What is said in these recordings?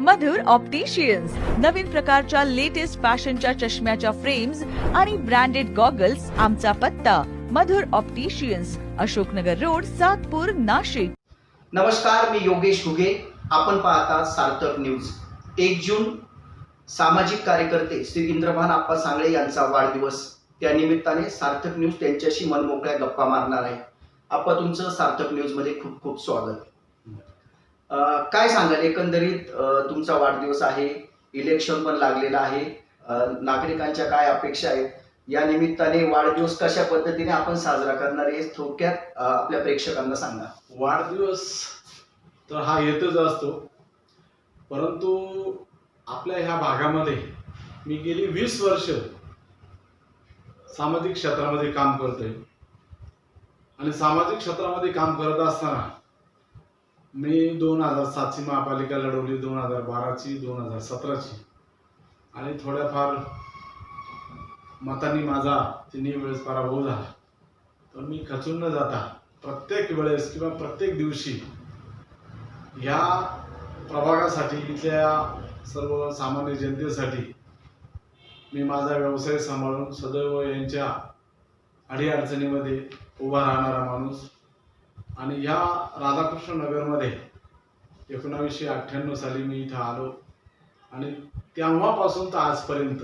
मधुर opticians नवीन प्रकारच्या latest फॅशनच्या चष्म्याच्या फ्रेम्स आणि ब्रँडेड गॉगल्स आमचा पत्ता. Madhur opticians Ashoknagar road Satpur Nashik. नमस्कार मी योगेश घुगे आपण पाहता सार्थक न्यूज एक जून सामाजिक कार्यकर्ते श्री इंद्रभान आप्पा सांगळे यांचा वाढदिवस. त्या निमित्ताने सार्थक न्यूज त्यांच्याशी मनमोकळ्या गप्पा मारणार आहे. आप्पा तुमचं सार्थक न्यूजमध्ये खूप खूप स्वागत. काय सांगाल? एकंदरीत तुमचा वाढदिवस आहे इलेक्शन पण लागलेलं आहे नागरिकांच्या काय अपेक्षा आहेत? या निमित्ताने वाढदिवस कशा पद्धतीने आपण साजरा करणार हे थोडक्यात आपल्या प्रेक्षकांना सांगा. वाढदिवस तर हा येतच असतो परंतु आपल्या ह्या भागामध्ये मी गेली वीस वर्ष सामाजिक क्षेत्रामध्ये काम करतोय. आणि सामाजिक क्षेत्रामध्ये काम करत असताना मी दोन हजार सातची महापालिका लढवली दोन हजार बाराची दोन हजार सतराची. आणि थोड्याफार मतांनी माझा तिन्ही वेळेस पराभव झाला. पण मी खचून न जाता प्रत्येक वेळेस किंवा प्रत्येक दिवशी या प्रभागासाठी इथल्या सर्व सामान्य जनतेसाठी मी माझा व्यवसाय सांभाळून सदैव यांच्या अडीअडचणीमध्ये उभा राहणारा माणूस आणि ह्या राधाकृष्ण नगरमध्ये एकोणावीसशे अठ्ठ्याण्णव साली मी इथं आलो. आणि तेव्हापासून तर आजपर्यंत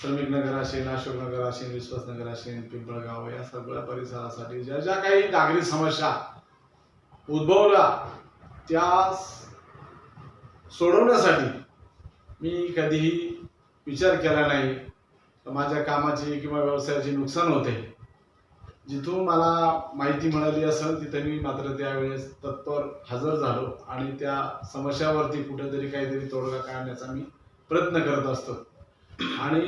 श्रमिक नगर असेल अशोक नगर असेल विश्वासनगर असेल पिंपळगाव या सगळ्या परिसरासाठी ज्या ज्या काही नागरिक समस्या उद्भवल्या त्या सोडवण्यासाठी मी कधीही विचार केला नाही. माझ्या कामाची किंवा व्यवसायाचे नुकसान होते. जिथून मला माहिती मिळाली असेल तिथे मी मात्र त्यावेळेस तत्पर हजर झालो आणि त्या समस्यावरती कुठेतरी काहीतरी तोडगा काढण्याचा मी प्रयत्न करत असतो. आणि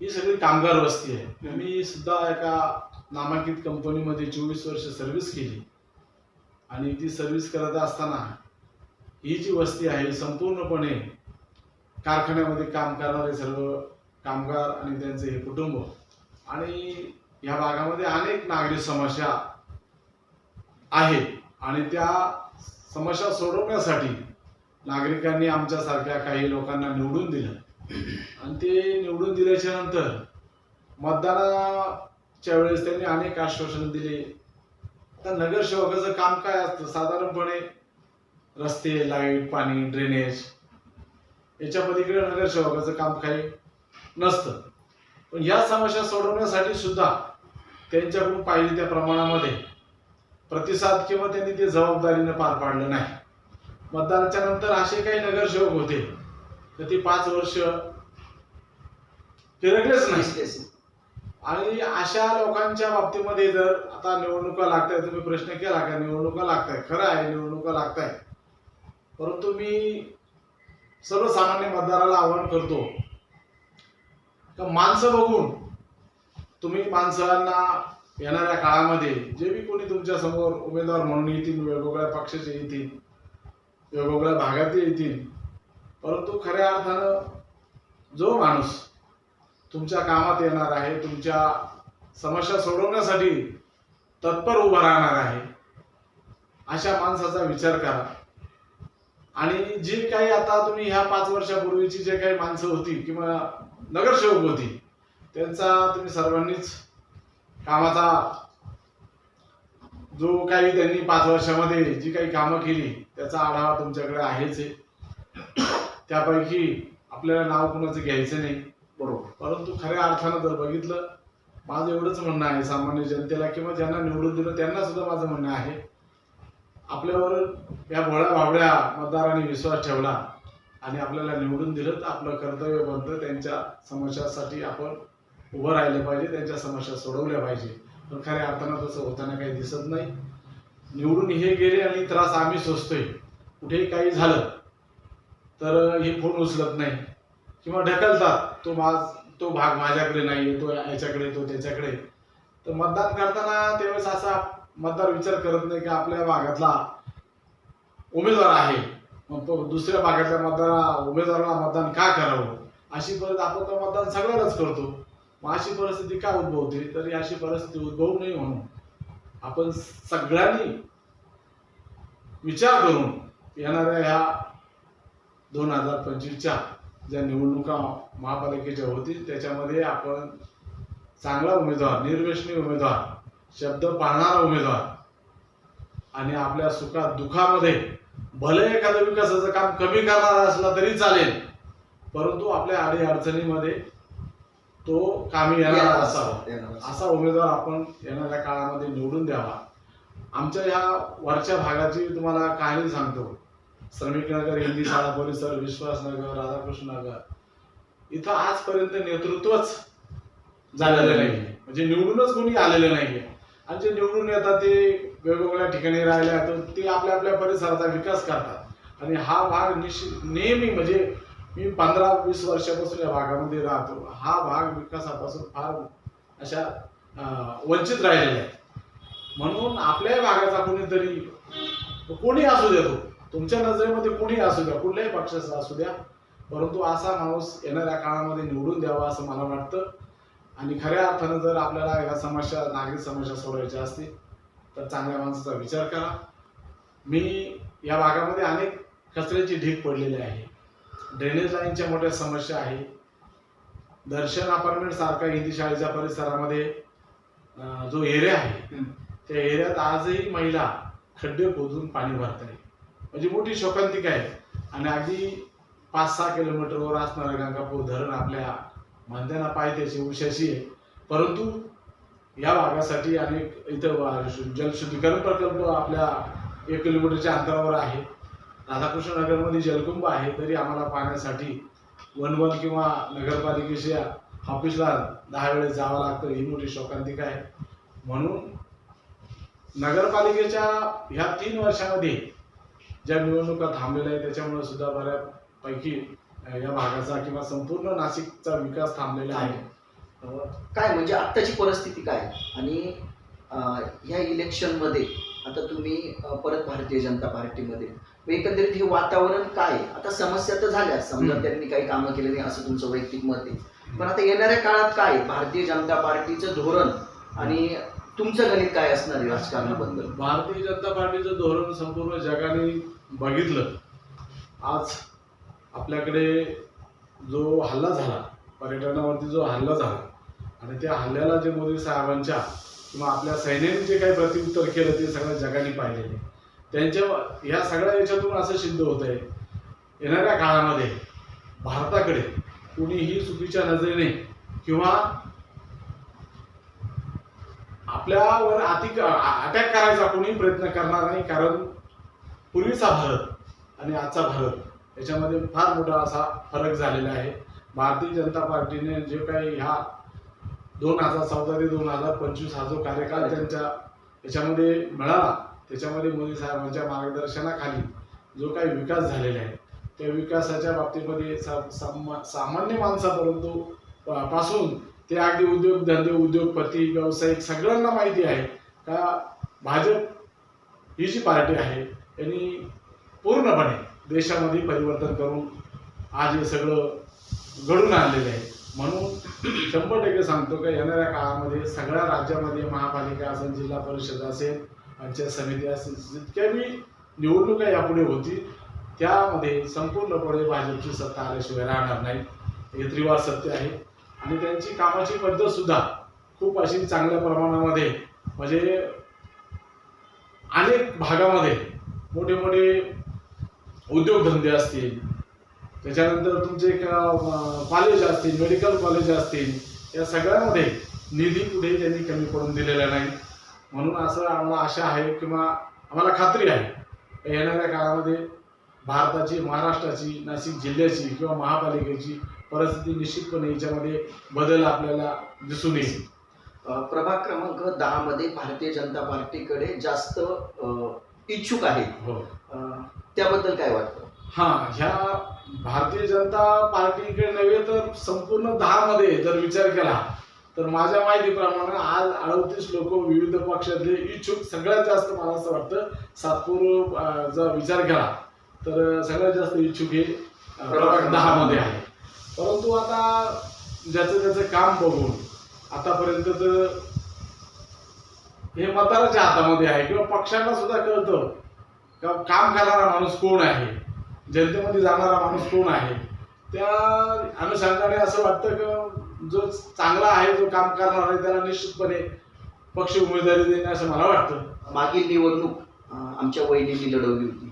ही सगळी कामगार वस्ती आहे. मी सुद्धा एका नामांकित कंपनीमध्ये चोवीस वर्ष सर्व्हिस केली. आणि ती सर्व्हिस करत असताना ही जी वस्ती आहे संपूर्णपणे कारखान्यामध्ये काम करणारे सर्व कामगार आणि त्यांचे हे कुटुंब आणि या भागामध्ये अनेक नागरिक समस्या आहेत आणि त्या समस्या सोडवण्यासाठी नागरिकांनी आमच्यासारख्या काही लोकांना निवडून दिलं. आणि ते निवडून दिल्याच्या नंतर मतदानाच्या वेळेस त्यांनी अनेक आश्वासन दिले. आता नगरसेवकाचं काम काय असतं? साधारणपणे रस्ते लाइट पाणी ड्रेनेज याच्या पलीकडे नगरसेवकाचं काम काही नसतं. पण या समस्या सोडवण्यासाठी सुद्धा त्यांच्याकडून पाहिजे त्या प्रमाणामध्ये. प्रतिसाद किंवा त्यांनी ते जबाबदारीनं पार पाडलं नाही. मतदानाच्या नंतर असे काही नगरसेवक होते. तर ते पाच वर्ष फिरकलेच नाही. आणि अशा लोकांच्या बाबतीमध्ये जर आता निवडणुका लागताय तुम्ही प्रश्न केला का? निवडणुका लागताय खरं आहे निवडणुका लागताय परंतु मी सर्वसामान्य मतदाराला आवाहन करतो का माणसं बघून तुम्ही माणसांना येणाऱ्या काळामध्ये जे बी कोणी तुमच्यासमोर उमेदवार म्हणून येतील वेगवेगळ्या पक्षाचे येतील वेगवेगळ्या भागातील येतील परंतु खऱ्या अर्थानं जो माणूस तुमच्या कामात येणार आहे तुमच्या समस्या सोडवण्यासाठी तत्पर उभा राहणार आहे अशा माणसाचा विचार करा. आणि जे काही आता तुम्ही ह्या पाच वर्षापूर्वीची जे काही माणसं होती किंवा नगरसेवक होती त्यांचा तुम्ही सर्वांनीच कामाचा जो काही त्यांनी पाच वर्षामध्ये जी काही कामं केली त्याचा आढावा तुमच्याकडे आहेच आहे. त्यापैकी आपल्याला नाव कुणाचं घ्यायचं नाही बरोबर. परंतु खऱ्या अर्थानं जर बघितलं माझं एवढंच म्हणणं आहे सामान्य जनतेला किंवा ज्यांना निवडून दिलं त्यांना सुद्धा माझं म्हणणं आहे. आपल्यावर या भोळ्या भावड्या मतदारांनी विश्वास ठेवला आणि आपल्याला निवडून दिलं तर आपलं कर्तव्य बनतं त्यांच्या समस्यासाठी आपण उभं राहिलं पाहिजे त्यांच्या समस्या सोडवल्या पाहिजे. पण खऱ्या अर्थानं तसं होताना काही दिसत नाही. निवडून हे गेले आणि त्रास आम्ही सोसतोय. कुठेही काही झालं तर हे फोन उचलत नाही. किंवा ढकलतात तो माझ तो भाग माझ्याकडे नाही तो याच्याकडे तो त्याच्याकडे. तर मतदान करताना त्यावेळेस असा मतदार विचार करत नाही की आपल्या भागातला उमेदवार आहे. मग तो दुसऱ्या भागातल्या मतदारा उमेदवाराला मतदान का करावं? अशी परत आपण तर मतदान सगळ्यांनाच करतो. मग अशी परिस्थिती का उद्भवते? तरी अशी परिस्थिती उद्भवू नये म्हणून आपण सगळ्यांनी विचार करून येणाऱ्या ह्या दोन हजार पंचवीसच्या ज्या निवडणुका महापालिकेच्या होतील त्याच्यामध्ये आपण चांगला उमेदवार निर्वेशनी उमेदवार शब्द पाळणारा उमेदवार आणि आपल्या सुखात दुःखामध्ये भले एखादं विकासाचं काम कमी करणारा असला तरी चालेल परंतु आपल्या अडी अडचणीमध्ये तो कामी येणारा असावा. असा उमेदवार आपण येणाऱ्या काळामध्ये निवडून द्यावा. आमच्या ह्या वरच्या भागाची तुम्हाला कहाणी सांगतो. श्रमिक नगर हिंदी शाळा परिसर विश्वासनगर राधाकृष्ण नगर. इथं आजपर्यंत नेतृत्वच झालेलं नाही म्हणजे निवडूनच कोणी आलेलं नाहीये. आणि जे निवडून येतात ते वेगवेगळ्या ठिकाणी राहिले तर ते आपल्या आपल्या परिसराचा विकास करतात. आणि हा भाग निश्चित नेहमी म्हणजे मी पंधरा वीस वर्षापासून या भागामध्ये राहतो. हा भाग विकासापासून फार अशा वंचित राहिलेला आहे म्हणून आपल्याही भागाचा कोणीतरी कोणी असू द्या तो. तुमच्या नजरेमध्ये कोणी असू द्या. कुठल्याही पक्षाचा असू द्या. परंतु असा माणूस येणाऱ्या काळामध्ये निवडून द्यावा असं मला वाटतं. आणि खऱ्या अर्थानं जर आपल्याला ह्या समस्या नागरिक समस्या सोडवायच्या असतील तर चांगल्या माणसाचा विचार करा. मी या भागामध्ये अनेक कचऱ्याची ढीक पडलेली आहे. ड्रेनेज लाईनच्या मोठ्या समस्या आहे दर्शन अपार्टमेंट सारखा हिंदी शाळेच्या परिसरामध्ये जो एरिया आहे. त्या एरियात आजही महिला खड्डे खोदून पाणी भरत आहे म्हणजे मोठी शोकांतिका आहे. आणि अगदी पाच सहा किलोमीटरवर असणारं गंगापूर धरण आपल्या मांद्याना पायथ्याची उशाशी आहे. परंतु या भागासाठी अनेक इथं जलशुद्धीकरण प्रकल्प आपल्या एक किलोमीटरच्या अंतरावर आहे. राधाकृष्ण नगरमध्ये जलकुंभ आहे तरी आम्हाला पाण्यासाठी वन वन किंवा नगरपालिकेच्या ऑफिसला दहा वेळेस जावं लागतं. ही मोठी शोकांतिका आहे. म्हणून नगरपालिकेच्या ह्या तीन वर्षामध्ये ज्या निवडणुका थांबलेल्या आहेत त्याच्यामुळे सुद्धा बऱ्यापैकी या भागाचा किंवा संपूर्ण नाशिकचा विकास थांबलेला आहे. काय म्हणजे आत्ताची परिस्थिती काय? आणि ह्या इलेक्शनमध्ये आता तुम्ही परत भारतीय जनता पार्टीमध्ये एकंदरीत हे वातावरण काय? आता समस्या तर झाल्या समजा. त्यांनी काही कामं केली नाही असं तुमचं वैयक्तिक मत आहे पण आता येणाऱ्या काळात काय? भारतीय जनता पार्टीचं धोरण आणि तुमचं गणित काय असणार आहे राजकारणाबद्दल भारतीय जनता पार्टीचं धोरण संपूर्ण जगाने बघितलं आज आपल्याकडे जो हल्ला झाला पर्यटनावरती जो हल्ला झाला आणि त्या हल्ल्याला जे मोदी साहेबांच्या किंवा आपल्या सैन्याने जे काही प्रत्युत्तर केलं ते सगळ्या जगाने पाहिलेले त्यांच्या या सगळ्या याच्यातून असं सिद्ध होत आहे येणाऱ्या काळामध्ये भारताकडे कुणीही चुकीच्या नजरेने किंवा आपल्यावर अति अटॅक करायचा कोणी प्रयत्न करणार नाही कारण पूर्वीचा भारत आणि आजचा भारत याच्यामध्ये फार मोठा असा फरक झालेला आहे. भारतीय जनता पार्टीने जे काही ह्या दोन हजार चौदा ते दोन हजार पंचवीस हा जो कार्यकाळ त्यांच्या याच्यामध्ये मिळाला त्याच्यामध्ये मोदी साहेबांच्या मार्गदर्शनाखाली जो काही विकास झालेला आहे त्या विकासाच्या बाबतीमध्ये सा- सामा- सामान्य माणसापर्यंत पासून ते अगदी उद्योगधंदे उद्योगपती व्यावसायिक सगळ्यांना माहिती आहे का भाजप ही जी पार्टी आहे यांनी पूर्णपणे देशामध्ये परिवर्तन करून आज हे सगळं घडून आणलेलं आहे. म्हणून शंभर टक्के सांगतो का येणाऱ्या काळामध्ये सगळ्या राज्यामध्ये महापालिका असेल जिल्हा परिषद असेल पंचायत समिती असेल जितक्या बी निवडणुका यापुढे होतील त्यामध्ये संपूर्णपणे भाजपची सत्ता आल्याशिवाय राहणार नाही. हे त्रिवार सत्य आहे. आणि त्यांची कामाची पद्धतसुद्धा खूप अशी चांगल्या प्रमाणामध्ये म्हणजे अनेक भागामध्ये मोठे मोठे उद्योगधंदे असतील त्याच्यानंतर तुमचे कॉलेज असतील मेडिकल कॉलेज असतील या सगळ्यामध्ये निधी कुठे त्यांनी कमी पडून दिलेला नाही. म्हणून असं आम्हाला आशा आहे किंवा आम्हाला खात्री आहे येणाऱ्या काळामध्ये भारताची महाराष्ट्राची नाशिक जिल्ह्याची किंवा महापालिकेची परिस्थिती निश्चितपणे याच्यामध्ये बदल आपल्याला दिसून येईल. प्रभाग क्रमांक दहा मध्ये भारतीय जनता पार्टीकडे जास्त इच्छुक आहेत. हो. त्याबद्दल काय वाटतं? हा ह्या भारतीय जनता पार्टीकडे नव्हे तर संपूर्ण दहा मध्ये जर विचार केला तर माझ्या माहितीप्रमाणे आज अडतीस लोक विविध पक्षातले इच्छुक सगळ्यात जास्त मला असं वाटतं सातपूर जर विचार केला तर सगळ्यात जास्त इच्छुक हे अं, प्रभाग दहा. मध्ये आहे परंतु आता ज्याचं त्याचं काम बघून आतापर्यंत तर हे मतदाराच्या हातामध्ये आहे किंवा पक्षांना सुद्धा कळतं का काम करणारा माणूस कोण आहे? जनतेमध्ये जाणारा माणूस कोण आहे? त्या अनुषंगाने असं वाटतं की जो चांगला आहे जो काम करणार आहे त्याला निश्चितपणे पक्ष उमेदवारी देणे असं मला वाटतं. मागील निवडणूक आमच्या वहिनींनी लढवली होती.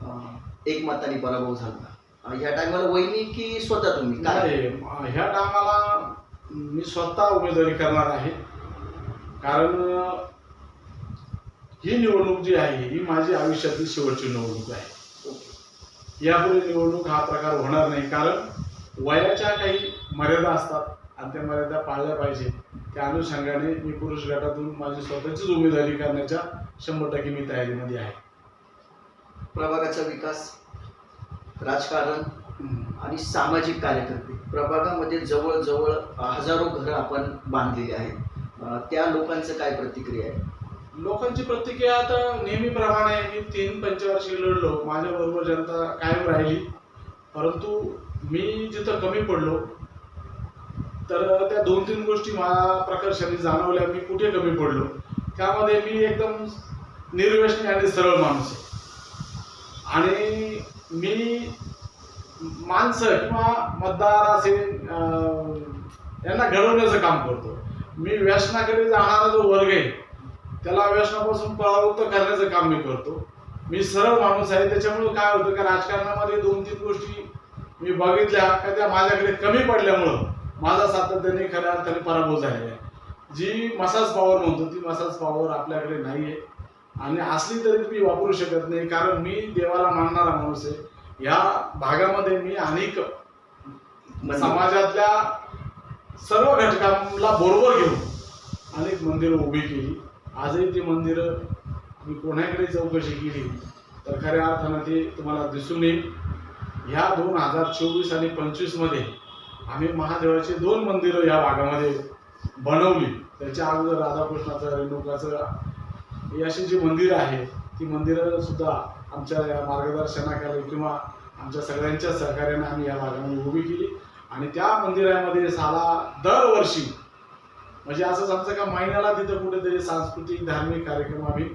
अं, एक मताने पराभव झाला. ह्या टायमाला वहिनी की स्वतः तुम्ही? काय ह्या टायमाला मी स्वतः उमेदवारी करणार आहे. कारण ही निवडणूक जी आहे ही माझी आयुष्यातील शेवटची निवडणूक आहे. यापुढे निवडणूक हा प्रकार होणार नाही. कारण वयाच्या काही मर्यादा असतात आणि त्या मर्यादा पाळल्या पाहिजे. त्या अनुषंगाने मी पुरुष गटातून माझी स्वतःचीच उमेदवारी करण्याच्या शंभर टक्के मी तयारीमध्ये आहे. प्रभागाचा विकास राजकारण आणि सामाजिक कार्यकर्ते. प्रभागामध्ये जवळजवळ हजारो घरं आपण बांधलेली आहेत. त्या लोकांचं काय प्रतिक्रिया आहे? लोकांची प्रतिक्रिया आता नेहमीप्रमाणे मी तीन पंचवार्षिक लढलो. माझ्या बरोबर जनता कायम राहिली. परंतु मी जिथं कमी पडलो तर त्या दोन तीन गोष्टी मला प्रकर्षाने जाणवल्या. मी कुठे कमी पडलो? त्यामध्ये मी एकदम निर्व्यसनी आणि सरळ माणूस आहे. आणि मी माणसं किंवा मतदार असेल यांना घडवण्याचं काम करतो. मी व्यसनाकडे जाणारा जो वर्ग आहे त्याला व्यसनापासून परावृत्त करण्याचं काम मी करतो. मी सरळ माणूस आहे त्याच्यामुळे काय होतं का राजकारणामध्ये दोन तीन गोष्टी मी बघितल्या का त्या माझ्याकडे कमी पडल्यामुळं माझा सातत्याने खऱ्या अर्थाने पराभव झालेला आहे. जी मसाज पॉवर म्हणतो ती मसाज पॉवर आपल्याकडे नाही आहे. आणि असली तरी मी वापरू शकत नाही कारण मी देवाला मानणारा माणूस आहे. या भागामध्ये मी अनेक समाजातल्या सर्व घटकांना बरोबर घेऊन अनेक मंदिरं उभी केली. आजही ती मंदिरं मी कोणाकडे चौकशी केली तर खऱ्या अर्थानं ते तुम्हाला दिसून येईल. ह्या दोन हजार चोवीस आणि पंचवीसमध्ये आम्ही महादेवाची दोन मंदिरं या भागामध्ये बनवली. त्याच्या अगोदर राधाकृष्णाचं रेणुकाचं अशी जी मंदिरं आहे ती मंदिरं सुद्धा आमच्या या मार्गदर्शनाखाली किंवा आमच्या सगळ्यांच्या सहकार्याने आम्ही या भागामध्ये उभी केली. आणि त्या मंदिरामध्ये साला दरवर्षी म्हणजे असंच आमचं का महिन्याला तिथं कुठेतरी सांस्कृतिक धार्मिक कार्यक्रम आम्ही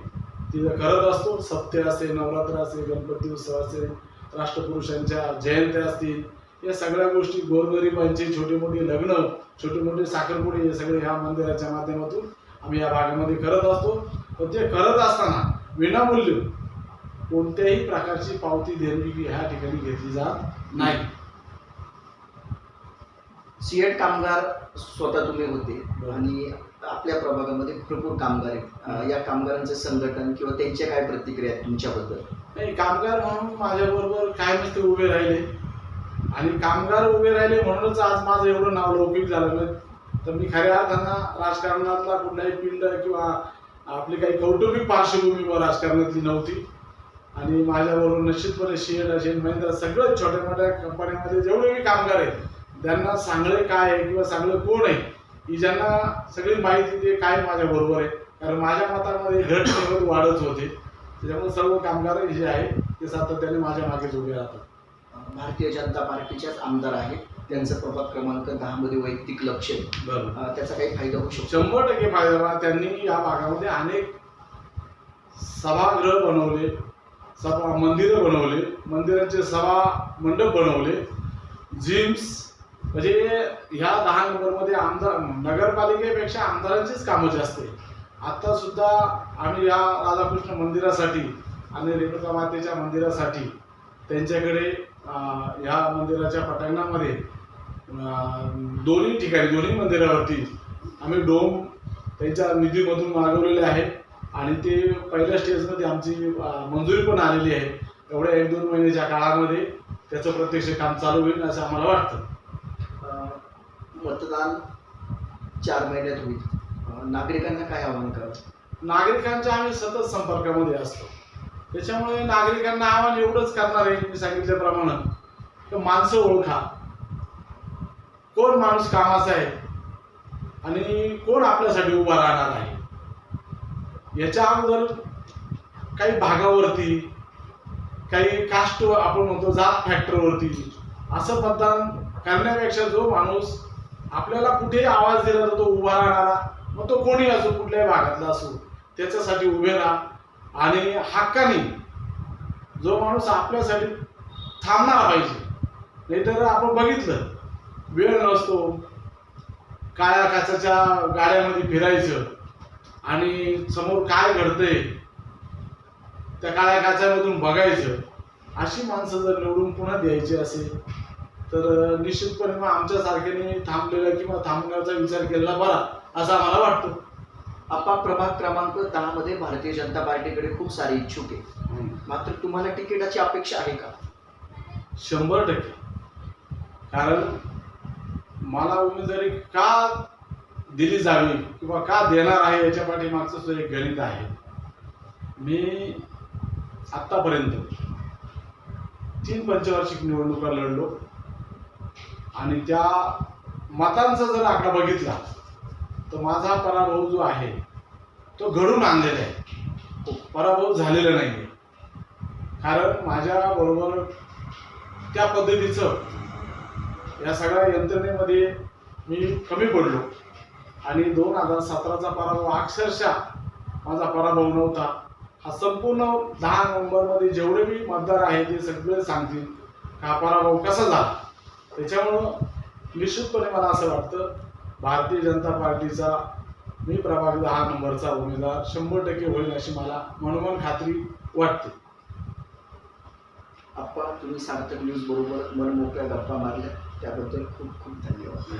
तिथं करत असतो. सप्ते असेल नवरात्र असेल गणपती उत्सव असेल राष्ट्रपुरुषांच्या जयंत्या असतील या सगळ्या गोष्टी गोरगरिबांचे छोटे मोठे लग्न छोटे मोठे साखरपुडे हे सगळे ह्या मंदिराच्या माध्यमातून आम्ही या भागामध्ये करत असतो. पण ते करत असताना विनामूल्य कोणत्याही प्रकारची पावती देणगी ह्या ठिकाणी घेतली जात नाही. सिएट कामगार स्वतः तुम्ही होते. आणि आपल्या प्रभागामध्ये भरपूर कामगार आहेत. या कामगारांचं संघटन किंवा त्यांच्या काय प्रतिक्रिया आहेत तुमच्याबद्दल? नाही कामगार म्हणून माझ्याबरोबर काय नसते उभे राहिले. आणि कामगार उभे राहिले म्हणूनच आज माझं एवढं नाव लौकिक झालं नाही. तर मी खऱ्या अर्थानं राजकारणातला कुठलाही पिंड किंवा आपली काही कौटुंबिक पार्श्वभूमी राजकारणातली नव्हती. आणि माझ्याबरोबर निश्चितपणे शेड असेल महिंद्रा सगळं छोट्या मोठ्या कंपन्यांमध्ये जेवढे मी कामगार आहेत त्यांना चांगले काय आहे किंवा चांगलं कोण आहे ही ज्यांना सगळी माहिती ते काय माझ्या बरोबर आहे. कारण माझ्या मतामध्ये घट सगळं वाढत होते. त्याच्यामुळे सर्व कामगार जे आहे ते सातत्याने माझ्या मागेच उभे राहतात. भारतीय जनता पार्टीच्याच आमदार आहेत. त्यांचं प्रभाग क्रमांक दहा मध्ये वैयक्तिक लक्ष आहे. त्याचा काही फायदा होऊ शकतो. शंभर टक्के फायदा त्यांनी या भागामध्ये अनेक सभागृह बनवले सभा मंदिरं बनवले मंदिराचे सभा मंडप बनवले जिम्स म्हणजे ह्या दहा नंबरमध्ये आमदार नगरपालिकेपेक्षा आमदारांचीच कामं जास्त आहे आता सुद्धा आम्ही या राधाकृष्ण मंदिरासाठी आणि रेणुका मातेच्या मंदिरासाठी त्यांच्याकडे ह्या मंदिराच्या पटांगणामध्ये दोन्ही ठिकाणी दोन्ही मंदिरावरती आम्ही डोम त्यांच्या निधीमधून मागवलेले आहे. आणि ते पहिल्या स्टेजमध्ये आमची मंजुरी पण आलेली आहे. एवढ्या एक दोन महिन्याच्या काळामध्ये त्याचं प्रत्यक्ष काम चालू होईल असं आम्हाला वाटतं. मतदान चार महिन्यात होईल. नागरिकांना काय आवाहन करावं? नागरिकांच्या आम्ही सतत संपर्कामध्ये असतो. त्याच्यामुळे नागरिकांना आव्हान एवढंच करणार आहे मी सांगितल्याप्रमाणे की माणसं ओळखा. कोण माणूस कामाचा आहे? आणि कोण आपल्यासाठी उभा राहणार आहे? याच्या अगोदर काही भागावरती काही कास्ट आपण म्हणतो जात फॅक्टरवरती असं मतदान करण्यापेक्षा जो माणूस आपल्याला कुठेही आवाज दिला तर तो उभा राहणारा मग तो कोणी असो कुठल्याही भागातला असो त्याच्यासाठी उभे राहा. आणि हक्काने जो माणूस आपल्यासाठी थांबणारा पाहिजे. नाहीतर आपण बघितलं वेळ नसतो. काळ्या काचाच्या गाड्यामध्ये फिरायचं आणि समोर काय घडतंय त्या काळ्या काचामधून बघायचं. अशी माणसं जर निवडून पुन्हा द्यायची असेल तर निश्चितपणे मग आमच्या सारख्याने थांबलेला किंवा थांबण्याचा विचार केलेला बरा असं आम्हाला वाटतं. आपा प्रभाग क्रमांक दहा मध्ये भारतीय जनता पार्टीकडे खूप सारे इच्छुक आहे मात्र तुम्हाला तिकिटाची अपेक्षा आहे का? शंभर टक्के. कारण मला उमेदवारी का दिली जावी किंवा का देणार आहे याच्या पाठीमागचं सुद्धा एक गणित आहे. मी आत्तापर्यंत तीन पंचवार्षिक निवडणुका लढलो. आणि त्या मतांचा जर आकडा बघितला तर माझा पराभव जो आहे तो घडून आणलेला आहे. तो पराभव झालेला नाही कारण माझ्या बरोबर त्या पद्धतीचं या सगळ्या यंत्रणेमध्ये मी कमी पडलो. आणि दोन हजार सतराचा पराभव अक्षरशः माझा पराभव नव्हता. हा संपूर्ण दहा नोव्हेंबरमध्ये जेवढे मी मतदार आहे ते सगळे सांगतील हा पराभव कसा झाला? त्याच्यामुळं निश्चितपणे मला असं वाटतं भारतीय जनता पार्टीचा मी प्रभाग दहा नंबरचा उमेदवार शंभर टक्के होईल अशी मला मनोमन खात्री वाटते. आप्पा तुम्ही सार्थक न्यूज बरोबर मनमोकळ्या गप्पा मारल्या. त्याबद्दल खूप खूप धन्यवाद.